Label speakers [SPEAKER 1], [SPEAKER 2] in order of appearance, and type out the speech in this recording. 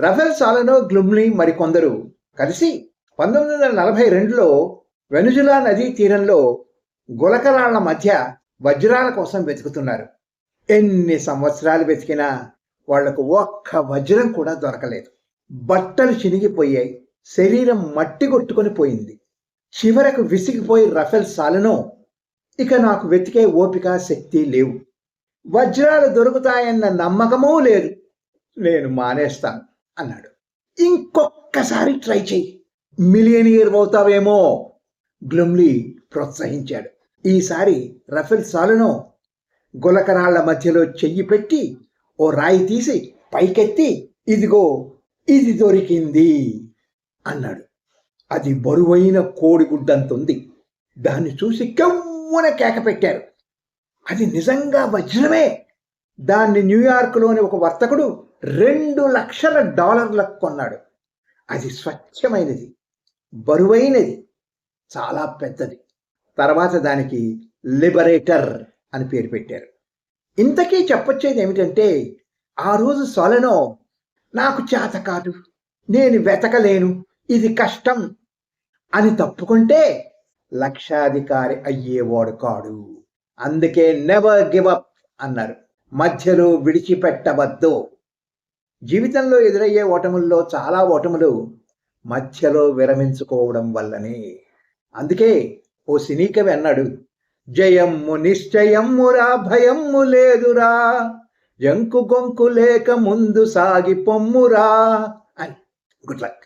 [SPEAKER 1] Rafale సాలనో గ్లుమ్లీ మరికొందరు కలిసి పంతొమ్మిది వందల నలభై రెండులో వెనుజులా నదీ తీరంలో గులకరాళ్ళ మధ్య వజ్రాల కోసం వెతుకుతున్నారు. ఎన్ని సంవత్సరాలు వెతికినా వాళ్ళకు ఒక్క వజ్రం కూడా దొరకలేదు. బట్టలు చినిగిపోయాయి శరీరం మట్టి కొట్టుకొని పోయింది. చివరకు విసిగిపోయి రఫెల్ సాలను ఇక నాకు వెతికే ఓపిక శక్తి లేవు. వజ్రాలు దొరుకుతాయన్న నమ్మకమూ లేదు. నేను మానేస్తాను. అన్నాడు. ఇంకొక్కసారి ట్రై చెయ్యి. మిలియనియర్ అవుతావేమో? గ్లుమ్లీ ప్రోత్సహించాడు. ఈసారి రఫెల్ సాలును గులకరాళ్ళ మధ్యలో చెయ్యి పెట్టి ఓ రాయి తీసి పైకెత్తి ఇదిగో ఇది దొరికింది అన్నాడు. అది బరువైన కోడిగుడ్డంతుంది. దాన్ని చూసి కెవ్వున కేక పెట్టారు. అది నిజంగా వజ్రమే. దాన్ని న్యూయార్క్లోని ఒక వర్తకుడు రెండు లక్షల డాలర్లకు కొన్నాడు. అది స్వచ్ఛమైనది బరువైనది చాలా పెద్దది. తర్వాత దానికి లిబరేటర్ అని పేరు పెట్టారు. ఇంతకీ చెప్పొచ్చేది ఏమిటంటే ఆ రోజు సొలనో నాకు చేత కాదు నేను వెతకలేను ఇది కష్టం. అని తప్పుకుంటే లక్షాధికారి అయ్యేవాడు కాడు. అందుకే నెవర్ గివ్ అప్ అన్నారు. మధ్యలో విడిచిపెట్టవద్దు. జీవితంలో ఎదురయ్యే ఓటముల్లో చాలా ఓటములు మధ్యలో విరమించుకోవడం వల్లనే. అందుకే ఓ సినీ కవి అన్నాడు జయమ్ము నిశ్చయమ్మురా భయమ్ము లేదురా. జంకు గొంకు లేక ముందు సాగి పొమ్మురా. అని. Good luck